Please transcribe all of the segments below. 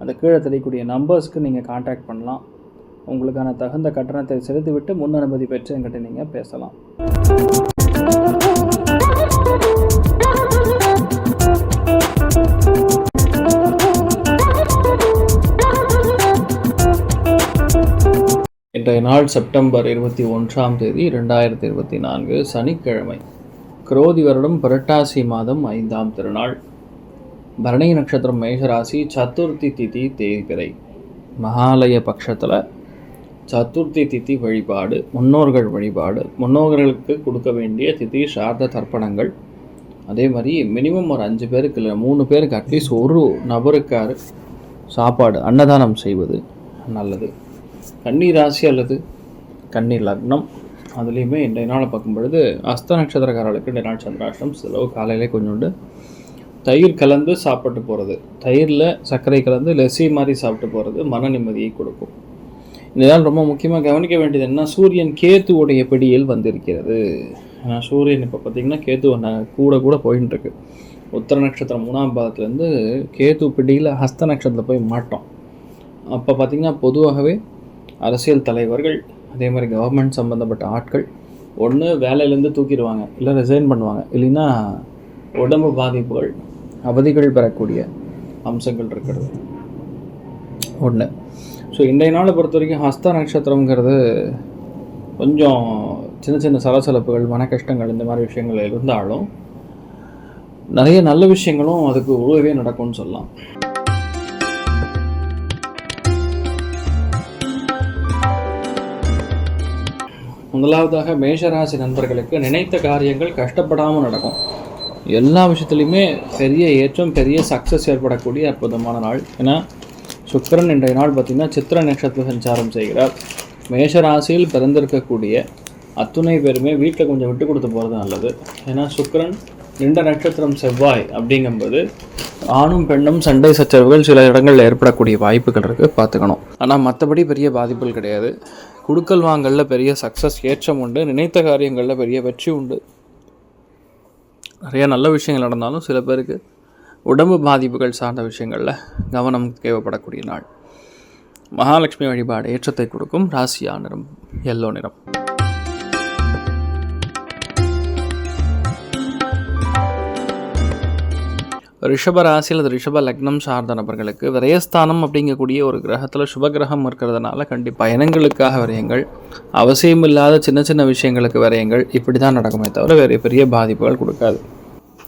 அந்த கீழே தெரியக்கூடிய நம்பர்ஸ்க்கு நீங்கள் காண்டாக்ட் பண்ணலாம். உங்களுக்கான தகுந்த கட்டணத்தை செலுத்திவிட்டு முன் அனுமதி பெற்று என்கிட்ட நீங்கள் பேசலாம். இன்றைய நாள் செப்டம்பர் இருபத்தி ஒன்றாம் தேதி ரெண்டாயிரத்தி இருபத்தி நான்கு சனிக்கிழமை. குரோதி வருடம் புரட்டாசி மாதம் ஐந்தாம் திருநாள். பரணி நட்சத்திரம் மேஷராசி சதுர்த்தி திதி தேய்பிறை மகாலய பட்சத்தில் சதுர்த்தி திதி வழிபாடு முன்னோர்கள் வழிபாடு. முன்னோர்களுக்கு கொடுக்க வேண்டிய திதி சார்ந்த தர்ப்பணங்கள். அதே மாதிரி மினிமம் ஒரு அஞ்சு பேருக்கு இல்லை மூணு பேருக்கு அட்லீஸ்ட் ஒரு நபருக்காரு சாப்பாடு அன்னதானம் செய்வது நல்லது. கன்னி ராசி அல்லது கன்னி லக்னம். அதுலேயுமே இன்றைய நாளை பார்க்கும் பொழுது அஸ்த நட்சத்திரக்காரர்களுக்கு இன்றைய நாள் சந்திராஷ்டம். செலவு காலையிலே கொஞ்சோண்டு தயிர் கலந்து சாப்பிட்டு போகிறது தயிரில் சர்க்கரை கலந்து லெசி மாதிரி சாப்பிட்டு போகிறது மன நிம்மதியை கொடுக்கும். இதனால் ரொம்ப முக்கியமாக கவனிக்க வேண்டியது என்ன சூரியன் கேத்துவுடைய பிடியில் வந்திருக்கிறது? ஏன்னா சூரியன் இப்போ பார்த்திங்கன்னா கேத்து கூட கூட போயின்னு இருக்கு உத்தர நட்சத்திரம் மூணாம் பாதத்துலேருந்து கேத்து பிடியில் ஹஸ்த நட்சத்திரத்தில் போய் மாட்டோம். அப்போ பார்த்திங்கன்னா பொதுவாகவே அரசியல் தலைவர்கள் அதே மாதிரி கவர்மெண்ட் சம்மந்தப்பட்ட ஆட்கள் ஒன்று வேலையிலேருந்து தூக்கிடுவாங்க இல்லை ரிசைன் பண்ணுவாங்க. இல்லைன்னா உடம்பு பாதிப்புகள் அவதிகள் பெறக்கூடிய அம்சங்கள் இருக்கிறது. ஒன்று ஸோ இன்றைய நாளை பொறுத்த வரைக்கும் ஹஸ்த நட்சத்திரங்கிறது கொஞ்சம் சின்ன சின்ன சலசலப்புகள் மன கஷ்டங்கள் இந்த மாதிரி விஷயங்கள் இருந்தாலும் நிறைய நல்ல விஷயங்களும் அதுக்கு உருவவே நடக்கும்னு சொல்லலாம். முதலாவதாக மேஷராசி நண்பர்களுக்கு நினைத்த காரியங்கள் கஷ்டப்படாமல் நடக்கும். எல்லா விஷயத்துலையுமே பெரிய ஏற்றம் பெரிய சக்ஸஸ் ஏற்படக்கூடிய அற்புதமான நாள். ஏன்னா சுக்கரன் இன்றைய நாள் பார்த்திங்கன்னா சித்திர நட்சத்திர சஞ்சாரம் செய்கிறார். மேஷராசியில் பிறந்திருக்கக்கூடிய அத்துணை பேருமே வீட்டில் கொஞ்சம் விட்டு கொடுத்து போகிறது நல்லது. ஏன்னா சுக்கரன் நின்ற நட்சத்திரம் செவ்வாய் அப்படிங்கும்போது ஆணும் பெண்ணும் சண்டை சச்சரவுகள் சில இடங்களில் ஏற்படக்கூடிய வாய்ப்புகள் இருக்குது பார்த்துக்கணும். ஆனால் மற்றபடி பெரிய பாதிப்புகள் கிடையாது. குடுக்கல் வாங்கலில் பெரிய சக்ஸஸ் ஏற்றம் உண்டு நினைத்த காரியங்களில் பெரிய வெற்றி உண்டு. நிறைய நல்ல விஷயங்கள் நடந்தாலும் சில பேருக்கு உடம்பு பாதிப்புகள் சார்ந்த விஷயங்களில் கவனம் தேவைப்படக்கூடிய நாள். மகாலட்சுமி வழிபாடு ஏற்றத்தை கொடுக்கும் ராசியா நிறம் எல்லோ நிறம். ரிஷப ராசி அல்லது ரிஷப லக்னம் சார்ந்த நபர்களுக்கு விரயஸ்தானம் அப்படிங்கக்கூடிய ஒரு கிரகத்தில் சுபகிரகம் இருக்கிறதுனால கண்டிப்பாக பயணங்களுக்காக விரயங்கள் அவசியமில்லாத சின்ன சின்ன விஷயங்களுக்கு விரயங்கள் இப்படி தான் நடக்குமே தவிர வேறு பெரிய பாதிப்புகள் கொடுக்காது.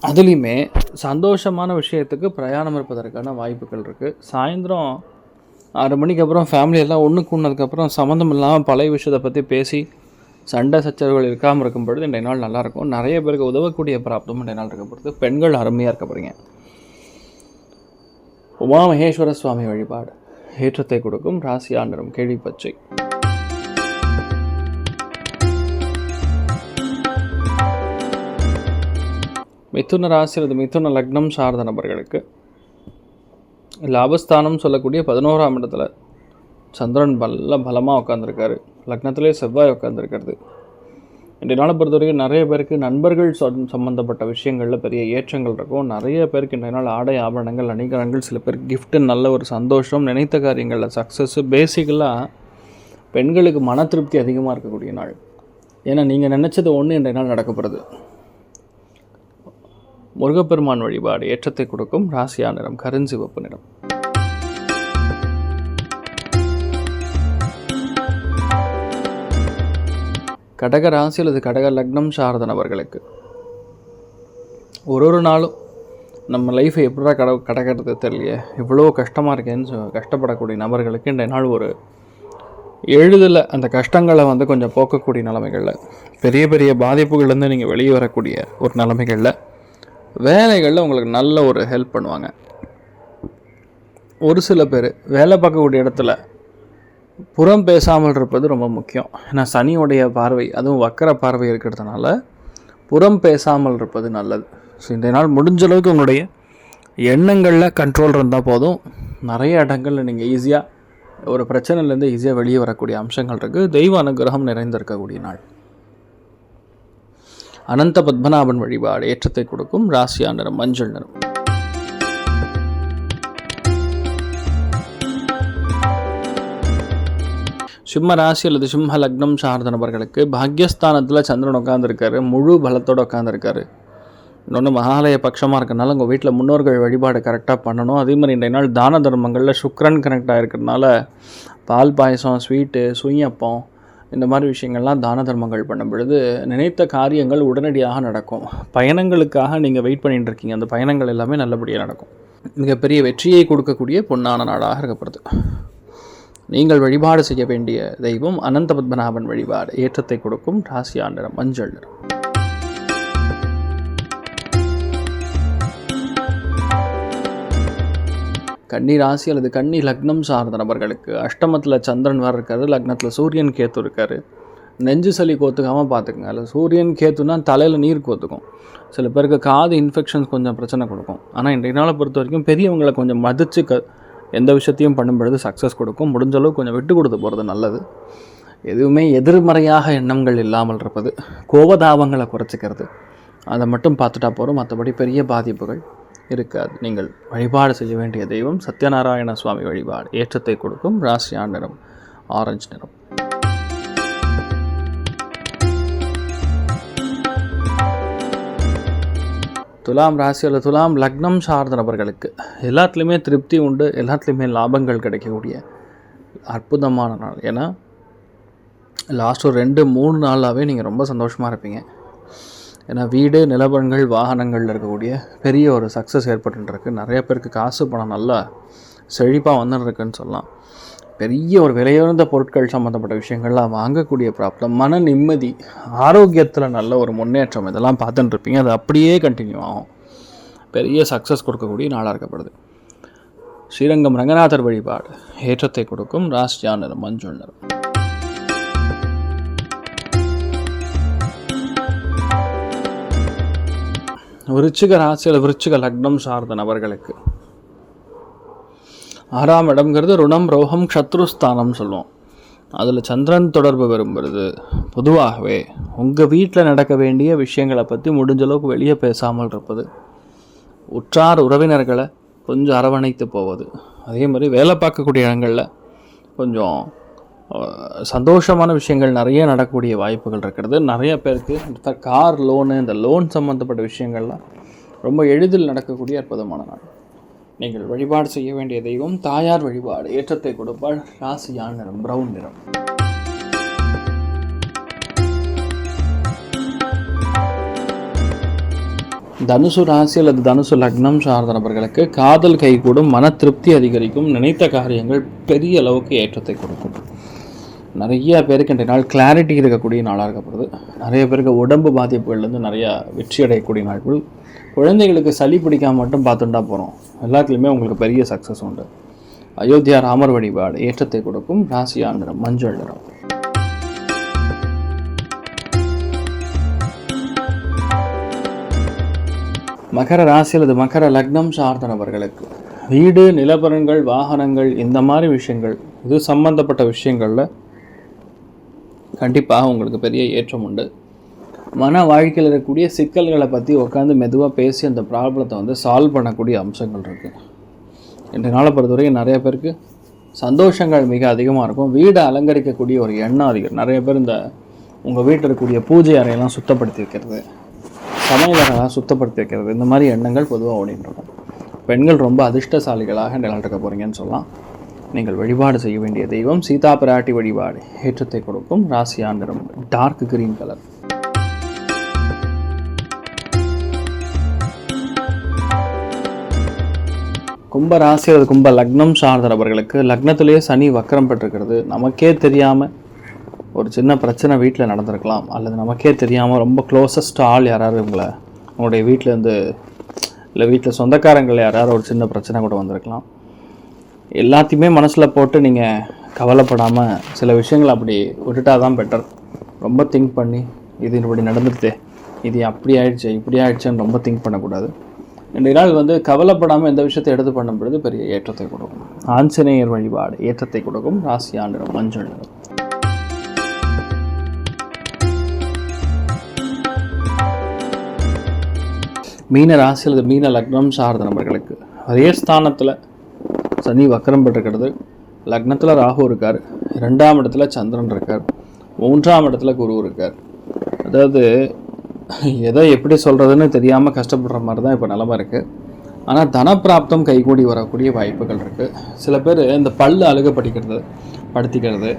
அதுலேயுமே சந்தோஷமான விஷயத்துக்கு பிரயாணம் இருப்பதற்கான வாய்ப்புகள் இருக்குது சாயந்தரம் ஆறு மணிக்கு அப்புறம் ஃபேமிலியெல்லாம் ஒன்று கூடினதுக்கப்புறம் சம்மந்தம் இல்லாமல் பழைய விஷயத்தை பற்றி பேசி சண்டை சச்சரவுகள் இருக்காமல் இருக்கும் பொழுது இன்றைய நாள் நல்லாயிருக்கும் நிறைய பேருக்கு உதவக்கூடிய பிராப்தமும் இன்றைய நாள் இருக்க பொழுது பெண்கள் அருமையாக இருக்க போகிறீங்க உமா மகேஸ்வர சுவாமி வழிபாடு. ஏற்றத்தை கொடுக்கும் ராசி ஆண்டரும் கேள்வி மிதுன ராசி அல்லது மிதுன லக்னம் சார்ந்த நபர்களுக்கு லாபஸ்தானம் சொல்லக்கூடிய பதினோராம் இடத்துல சந்திரன் பல்ல பலமாக உட்காந்துருக்காரு லக்னத்திலே செவ்வாய் உட்காந்துருக்கிறது இன்றைய நாளை பொறுத்த வரைக்கும் நிறைய பேருக்கு நண்பர்கள் சம்மந்தப்பட்ட விஷயங்களில் பெரிய ஏற்றங்கள் இருக்கும். நிறைய பேருக்கு இன்றைய நாள் ஆடை ஆபரணங்கள் அணிகலன்கள் சில பேருக்கு கிஃப்ட்டு நல்ல ஒரு சந்தோஷம் நினைத்த காரியங்களில் சக்ஸஸ் பேசிக்கலாக பெண்களுக்கு மன திருப்தி அதிகமாக இருக்கக்கூடிய நாள். ஏன்னா நீங்கள் நினச்சது ஒன்று இன்றைய நாள் நடக்கப்படுது முருகப்பெருமான் வழிபாடு ஏற்றத்தை கொடுக்கும். ராசியா நிறம் கருஞ்சிவப்பு நிறம். கடக ராசி அல்லது கடக லக்னம் சார்ந்த நபர்களுக்கு ஒரு ஒரு நாளும் நம்ம லைஃப்பை எப்படா கட கடக்கிறது தெரியலையே. இவ்வளோ கஷ்டமாக இருக்கேன்னு சொ- கஷ்டப்படக்கூடிய நபர்களுக்கு இன்றைய நாள் ஒரு எளிதில் அந்த கஷ்டங்களை வந்து கொஞ்சம் போக்கக்கூடிய நிலைமைகளில். பெரிய பெரிய பாதிப்புகள்லேருந்து நீங்கள் வெளியே வரக்கூடிய ஒரு நிலைமைகளில் வேலைகளில் உங்களுக்கு நல்ல ஒரு ஹெல்ப் பண்ணுவாங்க. ஒரு சில பேர் வேலை பார்க்கக்கூடிய இடத்துல புறம் பேசாமல் இருப்பது ரொம்ப முக்கியம். ஏன்னா சனியுடைய பார்வை அதுவும் வக்கர பார்வை இருக்கிறதுனால புறம் பேசாமல் இருப்பது நல்லது. ஸோ இந்த நாள் முடிஞ்ச அளவுக்கு உங்களுடைய எண்ணங்களில் கண்ட்ரோல் இருந்தால் போதும். நிறைய இடங்களில் நீங்கள் ஈஸியாக ஒரு பிரச்சனையிலேருந்து ஈஸியாக வெளியே வரக்கூடிய அம்சங்கள் இருக்குது தெய்வ அனுகிரகம் நிறைந்திருக்கக்கூடிய நாள். அனந்த பத்மநாபன் வழிபாடு ஏற்றத்தை கொடுக்கும் ராசியா நிறம் மஞ்சள் நிறம். சிம்ம ராசி அல்லது சிம்ம லக்னம் சார்ந்த நபர்களுக்கு பாக்யஸ்தானத்தில் சந்திரன் உட்காந்துருக்காரு முழு பலத்தோடு உட்காந்துருக்காரு இன்னொன்று மகாலய பட்சமாக இருக்கனால உங்கள் வீட்டில் முன்னோர்கள் வழிபாடு கரெக்டாக பண்ணணும். அதே மாதிரி இன்றைய நாள் தான தர்மங்களில் சுக்ரன் கனெக்டாக இருக்கிறதுனால பால் பாயசம் ஸ்வீட்டு சுயப்பம் இந்த மாதிரி விஷயங்கள்லாம் தான தர்மங்கள் பண்ணும் பொழுது நினைத்த காரியங்கள் உடனடியாக நடக்கும். பயணங்களுக்காக நீங்கள் வெயிட் பண்ணிகிட்டு இருக்கீங்க. அந்த பயணங்கள் எல்லாமே நல்லபடியாக நடக்கும். மிகப்பெரிய வெற்றியை கொடுக்கக்கூடிய பொன்னான நாடாக இருக்கப்படுது நீங்கள் வழிபாடு செய்ய வேண்டிய தெய்வம் அனந்த பத்மநாபன் வழிபாடு. ஏற்றத்தை கொடுக்கும் ராசியா நிறம் மஞ்சள் நிறம். கன்னி ராசி அல்லது கன்னி லக்னம் சார்ந்த நபர்களுக்கு அஷ்டமத்தில் சந்திரன் வர இருக்காரு லக்னத்தில் சூரியன் கேத்து இருக்காரு. நெஞ்சு சளி கோத்துக்காமல் பார்த்துக்குங்க அதில் சூரியன் கேத்துனா தலையில் நீர் கோத்துக்கும். சில பேருக்கு காது இன்ஃபெக்ஷன்ஸ் கொஞ்சம் பிரச்சனை கொடுக்கும். ஆனால் இன்றைய நாளை பொறுத்த வரைக்கும் பெரியவங்களை கொஞ்சம் மதித்து க எந்த விஷயத்தையும் பண்ணும் பொழுது சக்ஸஸ் கொடுக்கும். முடிஞ்ச அளவுக்கு கொஞ்சம் விட்டு கொடுத்து போகிறது நல்லது. எதுவுமே எதிர்மறையாக எண்ணங்கள் இல்லாமல் இருப்பது கோபதாபங்களை குறைச்சிக்கிறது. அதை மட்டும் பார்த்துட்டா போகிறோம் மற்றபடி பெரிய பாதிப்புகள் இருக்காது. நீங்கள் வழிபாடு செய்ய வேண்டிய தெய்வம் சத்யநாராயண சுவாமி வழிபாடு. ஏற்றத்தை கொடுக்கும். ராசியா நிறம் ஆரஞ்சு நிறம். துலாம் ராசி அல்லது துலாம் லக்னம் சார்ந்த நபர்களுக்கு எல்லாத்துலேயுமே திருப்தி உண்டு எல்லாத்துலேயுமே லாபங்கள் கிடைக்கக்கூடிய அற்புதமான நாள். ஏன்னா லாஸ்ட் ஒரு ரெண்டு மூணு நாளாகவே நீங்கள் ரொம்ப சந்தோஷமாக இருப்பீங்க. ஏன்னா வீடு நிலபரங்கள் வாகனங்களில் இருக்கக்கூடிய பெரிய ஒரு சக்ஸஸ் ஏற்பட்டுருக்கு நிறைய பேருக்கு காசு பணம் நல்லா செழிப்பாக வந்துருக்குன்னு சொல்லலாம். பெரிய ஒரு விலையுறந்த பொருட்கள் சம்மந்தப்பட்ட விஷயங்கள்லாம் வாங்கக்கூடிய ப்ராப்ளம் மன நிம்மதி ஆரோக்கியத்தில் நல்ல ஒரு முன்னேற்றம் இதெல்லாம் பார்த்துட்டு இருப்பீங்க அது அப்படியே கண்டினியூ ஆகும். பெரிய சக்ஸஸ் கொடுக்கக்கூடிய நாளாக இருக்கப்படுது. ஸ்ரீரங்கம் ரங்கநாதர் வழிபாடு ஏற்றத்தை கொடுக்கும் ராசியா நிறம். விருச்சிக ராசியில் விருச்சிக லக்னம் சார்ந்த நபர்களுக்கு ஆறாம் இடம்ங்கிறது ருணம் ரோகம் சத்ருஸ்தானம் சொல்லுவோம். அதில் சந்திரன் தொடர்பு வரும்பொழுது பொதுவாகவே உங்கள் வீட்டில் நடக்க வேண்டிய விஷயங்களை பற்றி முடிஞ்ச அளவுக்கு வெளியே பேசாமல் இருப்பது. உற்றார் உறவினர்களை கொஞ்சம் அரவணைத்து போவது. அதே மாதிரி வேலை பார்க்கக்கூடிய இடங்களில் கொஞ்சம் சந்தோஷமான விஷயங்கள் நிறைய நடக்கக்கூடிய வாய்ப்புகள் இருக்கிறது. நிறைய பேருக்கு இந்த கார் லோனு இந்த லோன் சம்மந்தப்பட்ட விஷயங்கள்லாம் ரொம்ப எளிதில் நடக்கக்கூடிய அற்புதமான நாள். நீங்கள் வழிபாடு செய்ய வேண்டிய தெய்வம் தாயார் வழிபாடு ஏற்றத்தை கொடுப்பால் ராசியான் நிறம் பிரவுன் நிறம். தனுசு ராசி அல்லது தனுசு லக்னம் சார்ந்த நபர்களுக்கு காதல் கைகூடும் மன திருப்தி அதிகரிக்கும் நினைத்த காரியங்கள் பெரிய அளவுக்கு ஏற்றத்தை கொடுக்கும். நிறைய பேருக்கு இன்றைய நாள் கிளாரிட்டி இருக்கக்கூடிய நாளாக இருக்கப்படுது. நிறைய பேருக்கு உடம்பு பாதிப்புகள்லேருந்து நிறையா வெற்றி அடையக்கூடிய நாட்கள். குழந்தைகளுக்கு சளி பிடிக்காம மட்டும் பார்த்துட்டா போகிறோம் எல்லாத்துலேயுமே உங்களுக்கு பெரிய சக்ஸஸ் உண்டு. அயோத்தியா ராமர் வழிபாடு ஏற்றத்தை கொடுக்கும் ராசியா நிறம் மஞ்சள் நிறம். மகர ராசி அல்லது மகர லக்னம் சார்ந்த நபர்களுக்கு வீடு நிலப்பரங்கள் வாகனங்கள் இந்த மாதிரி விஷயங்கள் இது சம்பந்தப்பட்ட விஷயங்களில் கண்டிப்பாக உங்களுக்கு பெரிய ஏற்றம் உண்டு. மன வாழ்க்கையில் இருக்கக்கூடிய சிக்கல்களை பற்றி உட்காந்து மெதுவாக பேசி அந்த ப்ராப்ளத்தை வந்து சால்வ் பண்ணக்கூடிய அம்சங்கள் இருக்குது இன்றைய நாளை பொறுத்தவரைக்கும் நிறைய பேருக்கு சந்தோஷங்கள் மிக அதிகமாக இருக்கும். வீடை அலங்கரிக்கக்கூடிய ஒரு எண்ணம் அதிகம். நிறைய பேர் இந்த உங்கள் வீட்டில் இருக்கக்கூடிய பூஜை அறையெல்லாம் சுத்தப்படுத்தி வைக்கிறது சமையலறையெல்லாம் சுத்தப்படுத்தி வைக்கிறது இந்த மாதிரி எண்ணங்கள் பொதுவாக ஓடிட்டு இருக்கும். பெண்கள் ரொம்ப அதிர்ஷ்டசாலிகளாக நிலநிற்க போகிறீங்கன்னு சொல்லலாம். நீங்கள் வழிபாடு செய்ய வேண்டிய தெய்வம் சீதா பிராட்டி வழிபாடு. ஏற்றத்தை கொடுக்கும். ராசியாந்திரம் டார்க் கிரீன் கலர். கும்ப ராசி அல்லது கும்ப லக்னம் சார்ந்த நபர்களுக்கு லக்னத்திலேயே சனி வக்கரம் பெற்றிருக்கிறது. நமக்கே தெரியாமல் ஒரு சின்ன பிரச்சனை வீட்டில் நடந்திருக்கலாம். அல்லது நமக்கே தெரியாமல் ரொம்ப க்ளோசஸ்ட் ஆள் யாராவது உங்களை உங்களுடைய வீட்டிலேருந்து இல்லை வீட்டில் சொந்தக்காரங்கள் யாராவது ஒரு சின்ன பிரச்சனை கூட வந்திருக்கலாம். எல்லாத்தையுமே மனசில் போட்டு நீங்கள் கவலைப்படாமல் சில விஷயங்களை அப்படி விட்டுட்டா தான் பெட்டர் ரொம்ப திங்க் பண்ணி இது இப்படி நடந்துருதே இது அப்படி ஆயிடுச்சு இப்படி ஆயிடுச்சுன்னு ரொம்ப திங்க் பண்ணக்கூடாது. இன்றைய நாள் வந்து கவலைப்படாமல் எந்த விஷயத்தை எடுத்து பண்ணும் பொழுது பெரிய ஏற்றத்தை கொடுக்கும். ஆஞ்சநேயர் வழிபாடு ஏற்றத்தை கொடுக்கும். ராசி ஆண்டிடம் மஞ்சள் நிறம். மீன ராசி அல்லது மீன லக்னம் சார்ந்த நபர்களுக்கு அதே ஸ்தானத்தில் சனி வக்கரம் பெற்றிருக்கிறது. லக்னத்தில் ராகு இருக்கார். ரெண்டாம் இடத்துல சந்திரன் இருக்கார். மூன்றாம் இடத்துல குரு இருக்கார். அதாவது எதை எப்படி சொல்கிறதுன்னு தெரியாமல் கஷ்டப்படுற மாதிரி தான் இப்போ நிலமை இருக்குது ஆனால் தனப்பிராப்தம் கைகூடி வரக்கூடிய வாய்ப்புகள் இருக்குது சில பேர் இந்த பல்லு அழுக படிக்கிறது படுத்திக்கிறது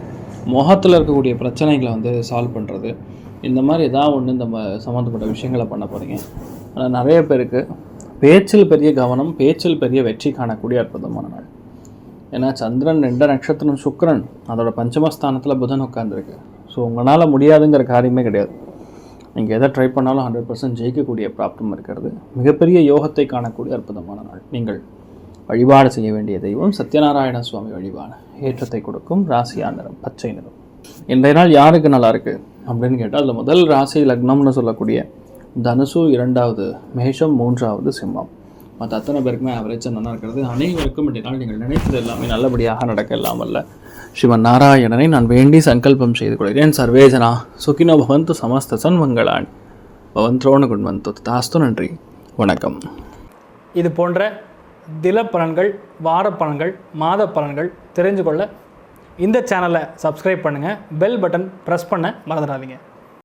முகத்தில் இருக்கக்கூடிய பிரச்சனைகளை வந்து சால்வ் பண்ணுறது இந்த மாதிரி ஏதாவது ஒன்று இந்த சம்மந்தப்பட்ட விஷயங்களை பண்ண போகிறீங்க ஆனால் நிறைய பேருக்கு பேச்சில் பெரிய கவனம் பேச்சில் பெரிய வெற்றி காணக்கூடிய அற்புதமான நாள். ஏன்னா சந்திரன் ரெண்டு நட்சத்திரம் சுக்கரன் அதோட பஞ்சமஸ்தானத்தில் புதன் உட்காந்துருக்கு ஸோ உங்களால் முடியாதுங்கிற காரியமே கிடையாது. நீங்கள் எதை ட்ரை பண்ணாலும் ஹண்ட்ரட் பர்சன்ட் ஜெயிக்கக்கூடிய பிராப்தம் இருக்கிறது. மிகப்பெரிய யோகத்தை காணக்கூடிய அற்புதமான நாள். நீங்கள் வழிபாடு செய்ய வேண்டிய தெய்வம் சத்யநாராயண சுவாமி வழிபாடு. ஏற்றத்தை கொடுக்கும் ராசியா நிறம் பச்சை நிறம். இன்றைய நாள் யாருக்கு நல்லா இருக்குது அப்படின்னு கேட்டால் அதில் முதல் ராசி லக்னம்னு சொல்லக்கூடிய தனுசு இரண்டாவது மேஷம் மூன்றாவது சிம்மம். மற்ற அத்தனை பேருக்குமே ஆவரேஜாக நல்லா இருக்கிறது. அனைவருக்கும் இன்றைய நீங்கள் நினைத்தது எல்லாமே நல்லபடியாக நடக்க இல்லாமல் வல்ல நாராயணனை நான் வேண்டி சங்கல்பம் செய்து கொள்கிறேன் சர்வேஜனா. சுகினோ பவந்து சமஸ்த சன்மங்களான். பவந்த்ரோண குண்வந்து. தாஸ்து நன்றி. வணக்கம். இது போன்ற தில பலன்கள் வார பலன்கள் மாத பலன்கள் தெரிஞ்சு கொள்ள இந்த சேனலை சப்ஸ்கிரைப் பண்ணுங்கள் பெல் பட்டன் ப்ரெஸ் பண்ண மறந்துடாதீங்க.